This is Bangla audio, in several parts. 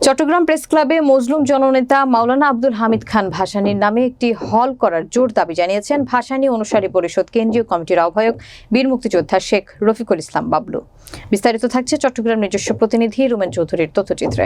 চট্টগ্রাম প্রেস ক্লাবে মজলুম জননেতা মাওলানা আব্দুল হামিদ খান ভাসানীর নামে একটি হল করার জোর দাবি জানিয়েছেন ভাসানী অনুসারী পরিষদ কেন্দ্রীয় কমিটির আহ্বায়ক বীর মুক্তিযোদ্ধা শেখ রফিকুল ইসলাম বাবলু। বিস্তারিত থাকছে চট্টগ্রাম নিজস্ব প্রতিনিধি রুমেন চৌধুরীর তথ্যচিত্রে।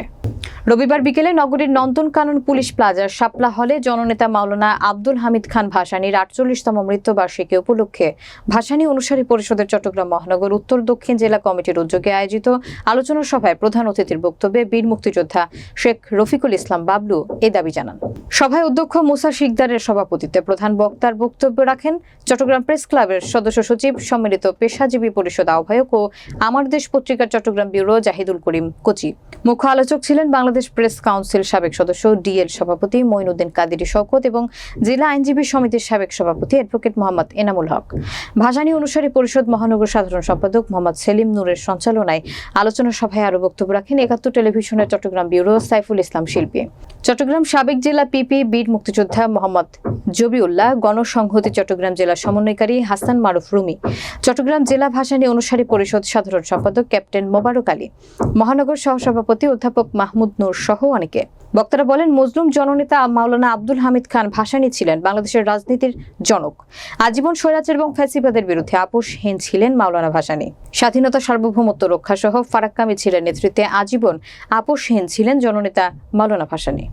রবিবার বিকেলে নগরীর নন্দনকানন পুলিশ প্লাজার শাপলা হলে জননেতা মাওলানা আব্দুল হামিদ খান ভাসানীর আটচল্লিশতম মৃত্যুবার্ষিকী উপলক্ষে ভাসানী অনুসারী পরিষদের চট্টগ্রাম মহানগর উত্তর দক্ষিণ জেলা কমিটির উদ্যোগে আয়োজিত আলোচনা সভায় প্রধান অতিথির বক্তব্যে বীর মুক্তিযোদ্ধা শেখ রফিকুল ইসলাম বাবলু এ দাবি জানান। সভায় অধ্যক্ষ মুসা শিকদারের সভাপতিত্বে প্রধান বক্তার বক্তব্য রাখেন চট্টগ্রাম প্রেস ক্লাবের সদস্য সচিব, সম্মিলিত পেশাজীবী পরিষদ আহ্বায়ক ও আমার দেশ পত্রিকার চট্টগ্রাম ব্যুরো জাহিদুল করিম কোচি। মুখ্য আলোচক ছিলেন বাংলাদেশ প্রেস কাউন্সিল সাবেক সদস্য ডিএল সভাপতি মঈনুদ্দিন কাদিরি শওকত এবং জেলা আইনজীবী সমিতির সাবেক সভাপতি অ্যাডভোকেট মোহাম্মদ এনামুল হক। ভাসানী অনুসারী পরিষদ মহানগর সাধারণ সম্পাদক মোহাম্মদ সেলিম নূরের সঞ্চালনায় আলোচনা সভায় আরও বক্তব্য রাখেন একাত্তর টেলিভিশনের চট্টগ্রাম ব্যুরো সাইফুল ইসলাম শিল্পী। চট্টগ্রাম সাবেক জেলা পিপি, বীর মুক্তিযোদ্ধা মোহাম্মদ জবিউল্লাহ, গণসংহতি চট্টগ্রাম জেলা সমন্বয়কারী হাসান মারুফ রুমি, চট্টগ্রাম জেলা ভাষা নিয়ে অনুসারী পরিষদ সাধারণ সম্পাদক ক্যাপ্টেন মোবারক আলী, মহানগর সহসভাপতি অধ্যাপক মাহমুদ নূর সহ অনেকে। বক্তারা বলেন, মজলুম জননেতা মাওলানা আব্দুল হামিদ খান ভাসানী ছিলেন বাংলাদেশের রাজনীতির জনক। আজীবন স্বৈরাচার এবং ফ্যাসিবাদের বিরুদ্ধে আপোষহীন ছিলেন মাওলানা ভাসানী। স্বাধীনতা সার্বভৌমত্ব রক্ষা সহ ফারাক্কামি ছিলেন নেতৃত্বে আজীবন আপোষহীন ছিলেন জননেতা মাওলানা ভাসানী।